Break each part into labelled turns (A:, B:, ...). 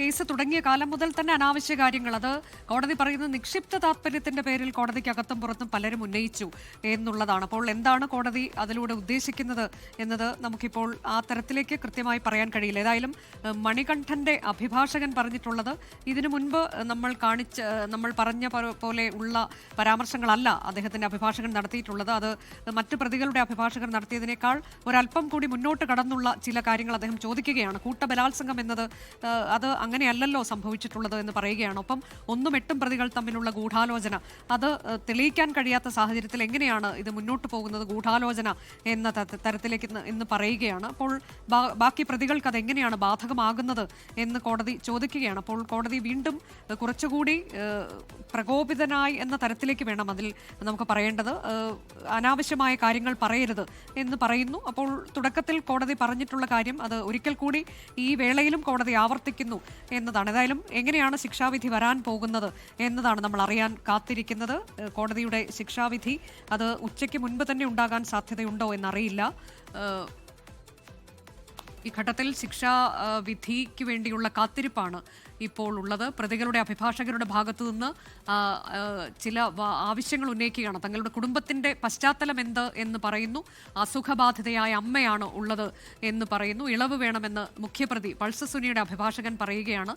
A: Case തുടങ്ങിയ കാലം മുതൽ തന്നെ അനാവശ്യ കാര്യങ്ങൾ. അത് കോടതി പറയുന്ന നിക്ഷിപ്ത താല്പര്യത്തിന്റെ പേരിൽ കോടതിക്കകത്തും പുറത്തും പലരും ഉന്നയിച്ചു എന്നുള്ളതാണ്. അപ്പോൾ എന്താണ് കോടതി അതിലൂടെ ഉദ്ദേശിക്കുന്നത് എന്നത് നമുക്കിപ്പോൾ ആ തരത്തിലേക്ക് കൃത്യമായി പറയാൻ കഴിയില്ല. ഏതായാലും മണികണ്ഠന്റെ അഭിഭാഷകൻ പറഞ്ഞിട്ടുള്ളത് ഇതിനു മുൻപ് നമ്മൾ കാണിച്ച നമ്മൾ പറഞ്ഞ പോലെ ഉള്ള പരാമർശങ്ങളല്ല അദ്ദേഹത്തിന്റെ അഭിഭാഷകൻ നടത്തിയിട്ടുള്ളത്. അത് മറ്റു പ്രതികളുടെ അഭിഭാഷകർ നടത്തിയതിനേക്കാൾ ഒരല്പം കൂടി മുന്നോട്ട് കടന്നുള്ള ചില കാര്യങ്ങൾ അദ്ദേഹം ചോദിക്കുകയാണ്. കൂട്ടബലാത്സംഗം എന്നത് അത് അങ്ങനെയല്ലല്ലോ സംഭവിച്ചിട്ടുള്ളത് എന്ന് പറയുകയാണ്. ഒപ്പം ഒന്നും എട്ടും പ്രതികൾ തമ്മിലുള്ള ഗൂഢാലോചന അത് തെളിയിക്കാൻ കഴിയാത്ത സാഹചര്യത്തിൽ എങ്ങനെയാണ് ഇത് മുന്നോട്ട് പോകുന്നത് ഗൂഢാലോചന എന്ന തരത്തിലേക്ക് ഇന്ന് പറയുകയാണ്. അപ്പോൾ ബാക്കി പ്രതികൾക്ക് അത് എങ്ങനെയാണ് ബാധകമാകുന്നത് എന്ന് കോടതി ചോദിക്കുകയാണ്. അപ്പോൾ കോടതി വീണ്ടും കുറച്ചുകൂടി പ്രകോപിതനായി എന്ന തരത്തിലേക്ക് വേണം അതിൽ നമുക്ക് പറയേണ്ടത്. അനാവശ്യമായ കാര്യങ്ങൾ പറയരുത് എന്ന് പറയുന്നു. അപ്പോൾ തുടക്കത്തിൽ കോടതി പറഞ്ഞിട്ടുള്ള കാര്യം അത് ഒരിക്കൽ കൂടി ഈ വേളയിലും കോടതി ആവർത്തിക്കുന്നു. എന്നതാണ്. ഏതായാലും എങ്ങനെയാണ് ശിക്ഷാവിധി വരാൻ പോകുന്നത് എന്നതാണ് നമ്മൾ അറിയാൻ കാത്തിരിക്കുന്നത്. കോടതിയുടെ ശിക്ഷാവിധി അത് ഉച്ചയ്ക്ക് മുൻപ് തന്നെ ഉണ്ടാകാൻ സാധ്യതയുണ്ടോ എന്നറിയില്ല. ഈ ഘട്ടത്തിൽ ശിക്ഷാ വിധിക്ക് വേണ്ടിയുള്ള കാത്തിരിപ്പാണ് ഇപ്പോൾ ഉള്ളത്. പ്രതികളുടെ അഭിഭാഷകരുടെ ഭാഗത്തു നിന്ന് ചില ആവശ്യങ്ങൾ ഉന്നയിക്കുകയാണ്. തങ്ങളുടെ കുടുംബത്തിന്റെ പശ്ചാത്തലം എന്ത് എന്ന് പറയുന്നു. അസുഖബാധിതയായ അമ്മയാണ് ഉള്ളത് എന്ന് പറയുന്നു. ഇളവ് വേണമെന്ന് മുഖ്യപ്രതി പൾസ സുനിയുടെ അഭിഭാഷകൻ പറയുകയാണ്.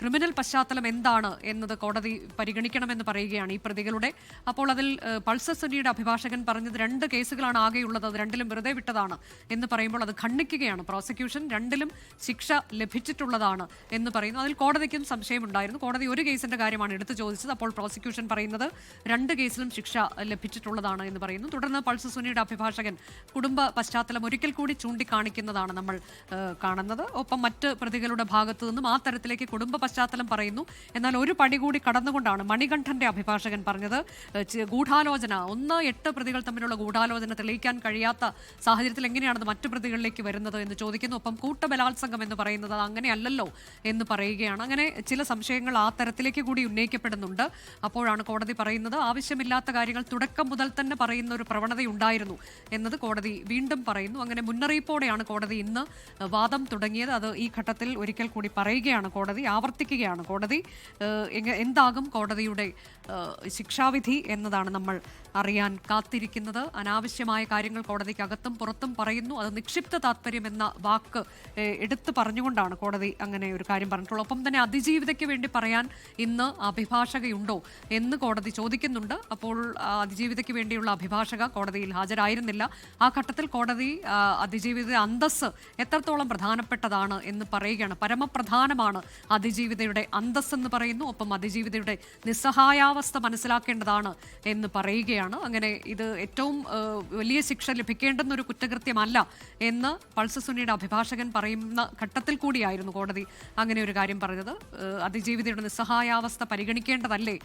A: ക്രിമിനൽ പശ്ചാത്തലം എന്താണ് എന്നത് കോടതി പരിഗണിക്കണമെന്ന് പറയുകയാണ് ഈ പ്രതികളുടെ. അപ്പോൾ അതിൽ പൾസ സുനിയുടെ അഭിഭാഷകൻ പറഞ്ഞത് രണ്ട് കേസുകളാണ് ആകെയുള്ളത്. അത് രണ്ടിലും വെറുതെ വിട്ടതാണ് എന്ന് പറയുമ്പോൾ അത് ഖണ്ഡിക്കുകയാണ്. പ്രോസിക്യൂഷൻ രണ്ടിലും ശിക്ഷ ലഭിച്ചിട്ടുള്ളതാണ് എന്ന് പറയുന്നു. അതിൽ കോടതിക്കും സംശയമുണ്ടായിരുന്നു. കോടതി ഒരു കേസിന്റെ കാര്യമാണ് എടുത്തു ചോദിച്ചത്. അപ്പോൾ പ്രോസിക്യൂഷൻ പറയുന്നത് രണ്ട് കേസിലും ശിക്ഷ ലഭിച്ചിട്ടുള്ളതാണ് എന്ന് പറയുന്നു. തുടർന്ന് പൾസ് സുനിയുടെ അഭിഭാഷകൻ കുടുംബ പശ്ചാത്തലം ഒരിക്കൽ കൂടി ചൂണ്ടിക്കാണിക്കുന്നതാണ് നമ്മൾ കാണുന്നത്. ഒപ്പം മറ്റ് പ്രതികളുടെ ഭാഗത്തു നിന്നും ആ തരത്തിലേക്ക് കുടുംബ പശ്ചാത്തലം പറയുന്നു. എന്നാൽ ഒരു പടി കൂടി കടന്നുകൊണ്ടാണ് മണികണ്ഠന്റെ അഭിഭാഷകൻ പറഞ്ഞത്. ഗൂഢാലോചന ഒന്ന് എട്ട് പ്രതികൾ തമ്മിലുള്ള ഗൂഢാലോചന തെളിയിക്കാൻ കഴിയാത്ത സാഹചര്യത്തിൽ എങ്ങനെയാണത് മറ്റു പ്രതികളിലേക്ക് വരുന്നത് എന്ന് ചോദിക്കുന്നു. ഒപ്പം കൂട്ടബലാത്സംഗം എന്ന് പറയുന്നത് അത് അങ്ങനെയല്ലല്ലോ എന്ന് പറയുകയാണ്. അങ്ങനെ ചില സംശയങ്ങൾ ആ തരത്തിലേക്ക് കൂടി ഉന്നയിക്കപ്പെടുന്നുണ്ട്. അപ്പോഴാണ് കോടതി പറയുന്നത് ആവശ്യമില്ലാത്ത കാര്യങ്ങൾ തുടക്കം മുതൽ തന്നെ പറയുന്ന ഒരു പ്രവണതയുണ്ടായിരുന്നു എന്നത് കോടതി വീണ്ടും പറയുന്നു. അങ്ങനെ മുന്നറിയിപ്പോടെയാണ് കോടതി ഇന്ന് വാദം തുടങ്ങിയത്. അത് ഈ ഘട്ടത്തിൽ ഒരിക്കൽ കൂടി പറയുകയാണ് കോടതി ആവർത്തിക്കുകയാണ് കോടതി. എന്താകും കോടതിയുടെ ശിക്ഷാവിധി എന്നതാണ് നമ്മൾ അറിയാൻ കാത്തിരിക്കുന്നത്. അനാവശ്യമായ കാര്യങ്ങൾ കോടതിക്കകത്തും പുറത്തും പറയുന്നു. അത് നിക്ഷിപ്ത താല്പര്യം എന്ന വാക്ക് എടുത്തു പറഞ്ഞുകൊണ്ടാണ് കോടതി അങ്ങനെ ഒരു കാര്യം പറഞ്ഞിട്ടുള്ളത്. ഒപ്പം തന്നെ അതിജീവിതയ്ക്ക് വേണ്ടി പറയാൻ ഇന്ന് അഭിഭാഷകയുണ്ടോ എന്ന് കോടതി ചോദിക്കുന്നുണ്ട്. അപ്പോൾ അതിജീവിതയ്ക്ക് വേണ്ടിയുള്ള അഭിഭാഷക കോടതിയിൽ ഹാജരായിരുന്നില്ല. ആ ഘട്ടത്തിൽ കോടതി അതിജീവിത അന്തസ് എത്രത്തോളം പ്രധാനപ്പെട്ടതാണ് എന്ന് പറയുകയാണ്. പരമപ്രധാനമാണ് അതിജീവിതയുടെ അന്തസ് എന്ന് പറയുന്നു. ഒപ്പം അതിജീവിതയുടെ നിസ്സഹായാവസ്ഥ മനസ്സിലാക്കേണ്ടതാണ് എന്ന് പറയുകയാണ്. അങ്ങനെ ഇത് ഏറ്റവും വലിയ ശിക്ഷ ലഭിക്കേണ്ടുന്ന ഒരു കുറ്റകൃത്യമല്ല എന്ന് പൾസ സുനിയുടെ അഭിഭാഷകൻ പറയുന്ന ഘട്ടത്തിൽ കൂടിയായിരുന്നു കോടതി അങ്ങനെ ഒരു കാര്യം പറഞ്ഞത്. ഏഹ് അതിജീവിതയുടെ നിസ്സഹായാവസ്ഥ പരിഗണിക്കേണ്ടതല്ലേ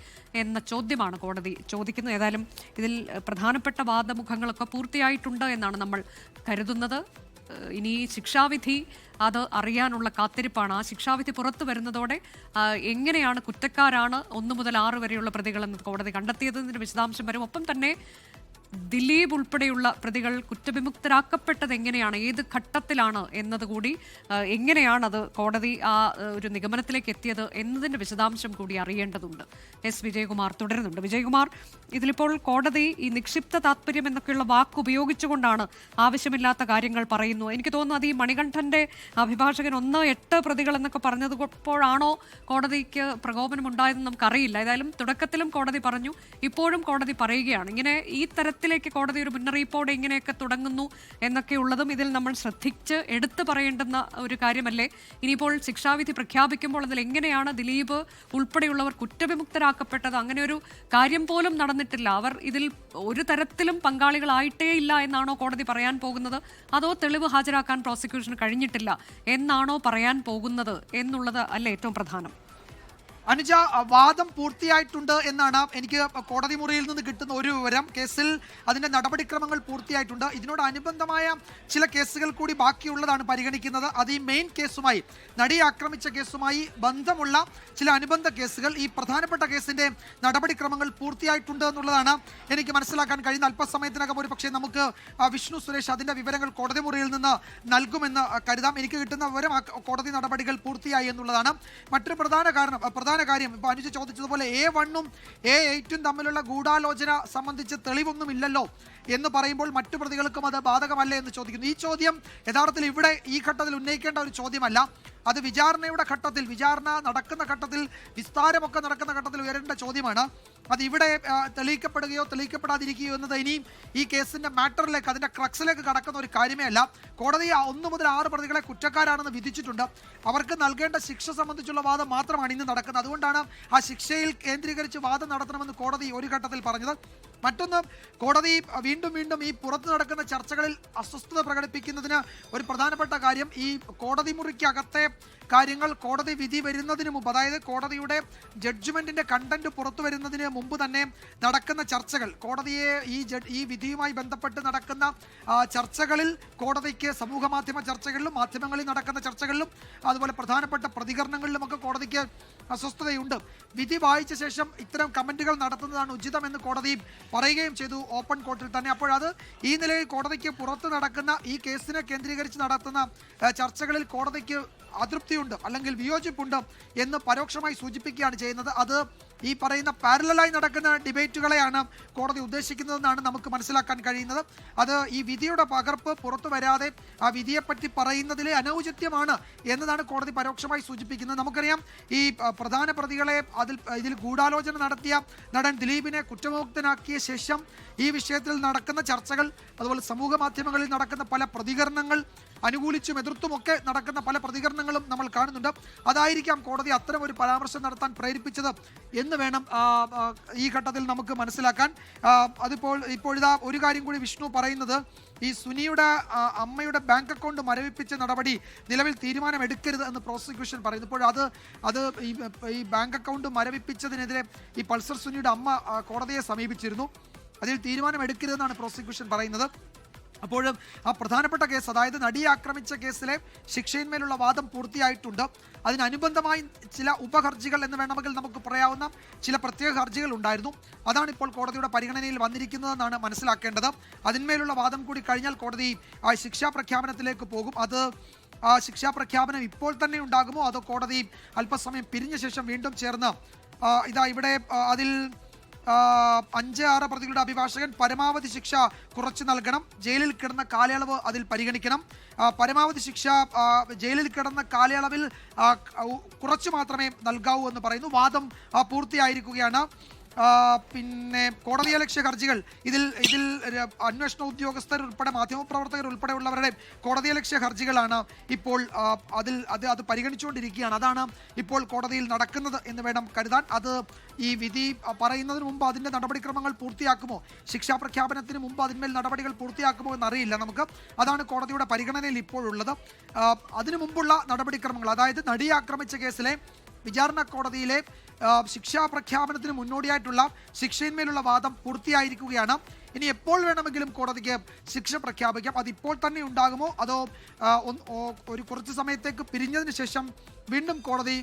A: എന്ന ചോദ്യമാണ് കോടതി ചോദിക്കുന്നത്. ഏതായാലും ഇതിൽ പ്രധാനപ്പെട്ട വാദമുഖങ്ങളൊക്കെ പൂർത്തിയായിട്ടുണ്ട് എന്നാണ് നമ്മൾ കരുതുന്നത്. ഇനി ശിക്ഷാവിധി അത് അറിയാനുള്ള കാത്തിരിപ്പാണ്. ആ ശിക്ഷാവിധി പുറത്തു വരുന്നതോടെ എങ്ങനെയാണ് കുറ്റക്കാരാണ് ഒന്നു മുതൽ ആറ് വരെയുള്ള പ്രതികളെന്ന് കോടതി കണ്ടെത്തിയതിന്റെ വിശദാംശം വരും. ഒപ്പം തന്നെ ദിലീപ് ഉൾപ്പെടെയുള്ള പ്രതികൾ കുറ്റവിമുക്തരാക്കപ്പെട്ടത് എങ്ങനെയാണ് ഏത് ഘട്ടത്തിലാണ് എന്നതുകൂടി എങ്ങനെയാണ് അത് കോടതി ആ ഒരു നിഗമനത്തിലേക്ക് എത്തിയത് എന്നതിന്റെ വിശദാംശം കൂടി അറിയേണ്ടതുണ്ട്. എസ്. വിജയകുമാർ തുടരുന്നുണ്ട്. വിജയകുമാർ ഇതിലിപ്പോൾ കോടതി ഈ നിക്ഷിപ്ത താല്പര്യം എന്നൊക്കെയുള്ള വാക്ക് ഉപയോഗിച്ചുകൊണ്ടാണ് ആവശ്യമില്ലാത്ത കാര്യങ്ങൾ പറയുന്നു. എനിക്ക് തോന്നുന്നു അത് ഈ മണികണ്ഠന്റെ അഭിഭാഷകൻ ഒന്ന് എട്ട് പ്രതികൾ എന്നൊക്കെ പറഞ്ഞത് ഇപ്പോഴാണോ കോടതിക്ക് പ്രകോപനം ഉണ്ടായതെന്ന് നമുക്കറിയില്ല. ഏതായാലും തുടക്കത്തിലും കോടതി പറഞ്ഞു ഇപ്പോഴും കോടതി പറയുകയാണ്. ഇങ്ങനെ ഈ തരത്തിലേക്ക് കോടതി ഒരു മുന്നറിയിപ്പോടെ ഇങ്ങനെയൊക്കെ തുടങ്ങുന്നു എന്നൊക്കെയുള്ളതും ഇതിൽ നമ്മൾ ശ്രദ്ധിച്ച് എടുത്തു പറയേണ്ടുന്ന ഒരു കാര്യമല്ലേ? ഇനിയിപ്പോൾ ശിക്ഷാവിധി പ്രഖ്യാപിക്കുമ്പോൾ അതിൽ എങ്ങനെയാണ് ദിലീപ് ഉൾപ്പെടെയുള്ളവർ കുറ്റവിമുക്തരാക്കപ്പെട്ടത്? അങ്ങനെ ഒരു കാര്യം പോലും നടന്നിട്ടില്ല. അവർ ഇതിൽ ഒരു തരത്തിലും പങ്കാളികളായിട്ടേ ഇല്ല എന്നാണോ കോടതി പറയാൻ പോകുന്നത്? അതോ തെളിവ് ഹാജരാക്കാൻ പ്രോസിക്യൂഷന് കഴിഞ്ഞിട്ടില്ല എന്നാണോ പറയാൻ പോകുന്നത് എന്നുള്ളത് അല്ലേ ഏറ്റവും പ്രധാനം?
B: അനുജ വാദം പൂർത്തിയായിട്ടുണ്ട് എന്നാണ് എനിക്ക് കോടതി മുറിയിൽ നിന്ന് കിട്ടുന്ന ഒരു വിവരം. കേസിൽ അതിന്റെ നടപടിക്രമങ്ങൾ പൂർത്തിയായിട്ടുണ്ട്. ഇതിനോടനുബന്ധമായ ചില കേസുകൾ കൂടി ബാക്കിയുള്ളതാണ് പരിഗണിക്കുന്നത്. അത് ഈ മെയിൻ കേസുമായി നടിയെ ആക്രമിച്ച കേസുമായി ബന്ധമുള്ള ചില അനുബന്ധ കേസുകൾ. ഈ പ്രധാനപ്പെട്ട കേസിന്റെ നടപടിക്രമങ്ങൾ പൂർത്തിയായിട്ടുണ്ട് എന്നുള്ളതാണ് എനിക്ക് മനസ്സിലാക്കാൻ കഴിയുന്ന അല്പസമയത്തിനകം ഒരു പക്ഷേ നമുക്ക് വിഷ്ണു സുരേഷ് അതിന്റെ വിവരങ്ങൾ കോടതി മുറിയിൽ നിന്ന് നൽകുമെന്ന് കരുതാം. എനിക്ക് കിട്ടുന്ന വിവരം കോടതി നടപടികൾ പൂർത്തിയായി എന്നുള്ളതാണ്. മറ്റൊരു പ്രധാന കാരണം പ്രധാന കാര്യം. ഇപ്പൊ അനുജ് ചോദിച്ചതുപോലെ എ വണ്ണും എ എയ്റ്റും തമ്മിലുള്ള ഗൂഢാലോചന സംബന്ധിച്ച് തെളിവൊന്നും ഇല്ലല്ലോ എന്ന് പറയുമ്പോൾ മറ്റു പ്രതികൾക്കും അത് ബാധകമല്ലേ എന്ന് ചോദിക്കുന്നു. ഈ ചോദ്യം യഥാർത്ഥത്തിൽ ഇവിടെ ഈ ഘട്ടത്തിൽ ഉന്നയിക്കേണ്ട ഒരു ചോദ്യമല്ല. അത് വിചാരണയുടെ ഘട്ടത്തിൽ വിചാരണ നടക്കുന്ന ഘട്ടത്തിൽ വിസ്താരമൊക്കെ നടക്കുന്ന ഘട്ടത്തിൽ ഉയരേണ്ട ചോദ്യമാണ്. അത് ഇവിടെ തെളിയിക്കപ്പെടുകയോ തെളിയിക്കപ്പെടാതിരിക്കുകയോ എന്നത് ഇനിയും ഈ കേസിന്റെ മാറ്ററിലേക്ക് അതിന്റെ ക്രക്സിലേക്ക് കടക്കുന്ന ഒരു കാര്യമേ അല്ല. കോടതി ഒന്ന് മുതൽ ആറ് പ്രതികളെ കുറ്റക്കാരാണെന്ന് വിധിച്ചിട്ടുണ്ട്. അവർക്ക് നൽകേണ്ട ശിക്ഷ സംബന്ധിച്ചുള്ള വാദം മാത്രമാണ് ഇന്ന് നടക്കുന്നത്. അതുകൊണ്ടാണ് ആ ശിക്ഷയിൽ കേന്ദ്രീകരിച്ച് വാദം നടത്തണമെന്ന് കോടതി ഒരു ഘട്ടത്തിൽ പറഞ്ഞത്. മറ്റൊന്ന് കോടതി വീണ്ടും വീണ്ടും ഈ പുറത്തു നടക്കുന്ന ചർച്ചകളിൽ അസ്വസ്ഥത പ്രകടിപ്പിക്കുന്നതിന് ഒരു പ്രധാനപ്പെട്ട കാര്യം ഈ കോടതി മുറിക്കകത്തെ കാര്യങ്ങൾ കോടതി വിധി വരുന്നതിന് മുമ്പ് അതായത് കോടതിയുടെ ജഡ്ജ്മെന്റിന്റെ കണ്ടന്റ് പുറത്തു വരുന്നതിന് മുമ്പ് തന്നെ നടക്കുന്ന ചർച്ചകൾ കോടതിയെ ഈ ഈ വിധിയുമായി ബന്ധപ്പെട്ട് നടക്കുന്ന ചർച്ചകളിൽ കോടതിക്ക് സമൂഹ മാധ്യമ ചർച്ചകളിലും മാധ്യമങ്ങളിൽ നടക്കുന്ന ചർച്ചകളിലും അതുപോലെ പ്രധാനപ്പെട്ട പ്രതികരണങ്ങളിലുമൊക്കെ കോടതിക്ക് അസ്വസ്ഥതയുണ്ട്. വിധി വായിച്ച ശേഷം ഇത്തരം കമന്റുകൾ നടത്തുന്നതാണ് ഉചിതമെന്ന് കോടതി പറയുകയും ചെയ്തു ഓപ്പൺ കോർട്ടിൽ തന്നെ. അപ്പോഴത് ഈ നിലയിൽ കോടതിക്ക് പുറത്ത് നടക്കുന്ന ഈ കേസിനെ കേന്ദ്രീകരിച്ച് നടത്തുന്ന ചർച്ചകളിൽ കോടതിക്ക് അതൃപ്തിയുണ്ട് അല്ലെങ്കിൽ വിയോജിപ്പുണ്ട് എന്ന് പരോക്ഷമായി സൂചിപ്പിക്കുകയാണ് ചെയ്യുന്നത്. അത് ഈ പറയുന്ന പാരലായി നടക്കുന്ന ഡിബേറ്റുകളെയാണ് കോടതി ഉദ്ദേശിക്കുന്നതെന്നാണ് നമുക്ക് മനസ്സിലാക്കാൻ കഴിയുന്നത്. അത് ഈ വിധിയുടെ പകർപ്പ് പുറത്തു വരാതെ ആ വിധിയെപ്പറ്റി പറയുന്നതിലെ അനൗചിത്യമാണ് എന്നതാണ് കോടതി പരോക്ഷമായി സൂചിപ്പിക്കുന്നത്. നമുക്കറിയാം ഈ പ്രധാന പ്രതികളെ അതിൽ ഇതിൽ ഗൂഢാലോചന നടത്തിയ നടൻ ദിലീപിനെ കുറ്റമുക്തനാക്കിയ ശേഷം ഈ വിഷയത്തിൽ നടക്കുന്ന ചർച്ചകൾ അതുപോലെ സമൂഹ മാധ്യമങ്ങളിൽ നടക്കുന്ന പല പ്രതികരണങ്ങൾ അനുകൂലിച്ചും എതിർത്തുമൊക്കെ നടക്കുന്ന പല പ്രതികരണങ്ങളും നമ്മൾ കാണുന്നുണ്ട്. അതായിരിക്കാം കോടതി അത്തരം ഒരു പരാമർശം നടത്താൻ പ്രേരിപ്പിച്ചത് എന്ന് വേണം ഈ ഘട്ടത്തിൽ നമുക്ക് മനസ്സിലാക്കാൻ. അതിപ്പോൾ ഇപ്പോഴിതാ ഒരു കാര്യം കൂടി വിഷ്ണു പറയുന്നത് ഈ സുനിയുടെ അമ്മയുടെ ബാങ്ക് അക്കൗണ്ട് മരവിപ്പിച്ച നടപടി നിലവിൽ തീരുമാനമെടുക്കരുത് എന്ന് പ്രോസിക്യൂഷൻ പറയുന്നു. ഇപ്പോൾ അത് അത് ഈ ബാങ്ക് അക്കൗണ്ട് മരവിപ്പിച്ചതിനെതിരെ ഈ പൾസർ സുനിയുടെ അമ്മ കോടതിയെ സമീപിച്ചിരുന്നു. അതിൽ തീരുമാനമെടുക്കരുതെന്നാണ് പ്രോസിക്യൂഷൻ പറയുന്നത്. അപ്പോഴും ആ പ്രധാനപ്പെട്ട കേസ് അതായത് നടിയെ ആക്രമിച്ച കേസിലെ ശിക്ഷയിന്മേലുള്ള വാദം പൂർത്തിയായിട്ടുണ്ട്. അതിനനുബന്ധമായി ചില ഉപഹർജികൾ എന്ന് വേണമെങ്കിൽ നമുക്ക് പറയാവുന്ന ചില പ്രത്യേക ഹർജികൾ ഉണ്ടായിരുന്നു. അതാണ് ഇപ്പോൾ കോടതിയുടെ പരിഗണനയിൽ വന്നിരിക്കുന്നതെന്നാണ് മനസ്സിലാക്കേണ്ടത്. അതിന്മേലുള്ള വാദം കൂടി കഴിഞ്ഞാൽ കോടതി ആ ശിക്ഷാ പ്രഖ്യാപനത്തിലേക്ക് പോകും. അത് ആ ശിക്ഷാ പ്രഖ്യാപനം ഇപ്പോൾ തന്നെ ഉണ്ടാകുമോ? അതോ കോടതി അല്പസമയം പിരിഞ്ഞ ശേഷം വീണ്ടും ചേർന്ന് ഇതാ ഇവിടെ അതിൽ അഞ്ച് ആറ് പ്രതികളുടെ അഭിഭാഷകൻ പരമാവധി ശിക്ഷ കുറച്ച് നൽകണം. ജയിലിൽ കിടന്ന കാലയളവ് അതിൽ പരിഗണിക്കണം. പരമാവധി ശിക്ഷ ജയിലിൽ കിടന്ന കാലയളവിൽ കുറച്ചു മാത്രമേ നൽകാവൂ എന്ന് പറയുന്നു. വാദം പൂർത്തിയായിരിക്കുകയാണ്. പിന്നെ കോടതിയലക്ഷ്യ ഹർജികൾ. ഇതിൽ ഇതിൽ അന്വേഷണ ഉദ്യോഗസ്ഥർ ഉൾപ്പെടെ മാധ്യമപ്രവർത്തകർ ഉൾപ്പെടെയുള്ളവരുടെ കോടതിയലക്ഷ്യ ഹർജികളാണ് ഇപ്പോൾ അതിൽ അത് അത് പരിഗണിച്ചുകൊണ്ടിരിക്കുകയാണ്. അതാണ് ഇപ്പോൾ കോടതിയിൽ നടക്കുന്നത് എന്ന് വേണം കരുതാൻ. അത് ഈ വിധി പറയുന്നതിന് മുമ്പ് അതിന്റെ നടപടിക്രമങ്ങൾ പൂർത്തിയാക്കുമോ? ശിക്ഷാ പ്രഖ്യാപനത്തിന് മുമ്പ് അതിന്മേൽ നടപടികൾ പൂർത്തിയാക്കുമോ എന്നറിയില്ല നമുക്ക്. അതാണ് കോടതിയുടെ പരിഗണനയിൽ ഇപ്പോഴുള്ളത്. അതിനു മുമ്പുള്ള നടപടിക്രമങ്ങൾ. അതായത് നടിയെ ആക്രമിച്ച കേസിലെ വിചാരണ കോടതിയിലെ ശിക്ഷാ പ്രഖ്യാപനത്തിന് മുന്നോടിയായിട്ടുള്ള ശിക്ഷയിന്മേലുള്ള വാദം പൂർത്തിയായിരിക്കുകയാണ്. ഇനി എപ്പോൾ വേണമെങ്കിലും കോടതിക്ക് ശിക്ഷ പ്രഖ്യാപിക്കാം? അതിപ്പോൾ തന്നെ ഉണ്ടാകുമോ? അതോ ഒരു കുറച്ച് സമയത്തേക്ക് പിരിഞ്ഞതിന് ശേഷം വീണ്ടും കോടതി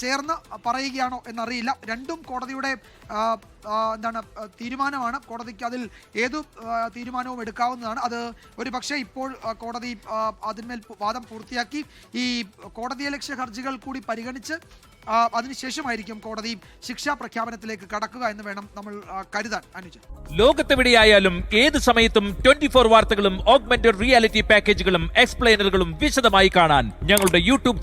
B: ചേർന്ന് പറയുകയാണോ എന്നറിയില്ല. രണ്ടും കോടതിയുടെ എന്താണ് തീരുമാനമാണ്. കോടതിക്ക് അതിൽ ഏതു തീരുമാനവും എടുക്കാവുന്നതാണ്. അത് ഒരു പക്ഷേ ഇപ്പോൾ കോടതി അതിന്മേൽ വാദം പൂർത്തിയാക്കി ഈ കോടതിയലക്ഷ്യ ഹർജികൾ കൂടി പരിഗണിച്ച് അതിനുശേഷമായിരിക്കും കോടതി ശിക്ഷാ പ്രഖ്യാപനത്തിലേക്ക് കടക്കുക എന്ന് വേണം നമ്മൾ കരുതാൻ. അനുജ
C: ലോകത്തെവിടെയായാലും ഏത് സമയത്തും ട്വന്റി ഫോർ വാർത്തകളും ഓഗ്മെന്റഡ് റിയാലിറ്റി പാക്കേജുകളും എക്സ്പ്ലെയിനറുകളും വിശദമായി കാണാൻ ഞങ്ങളുടെ യൂട്യൂബ്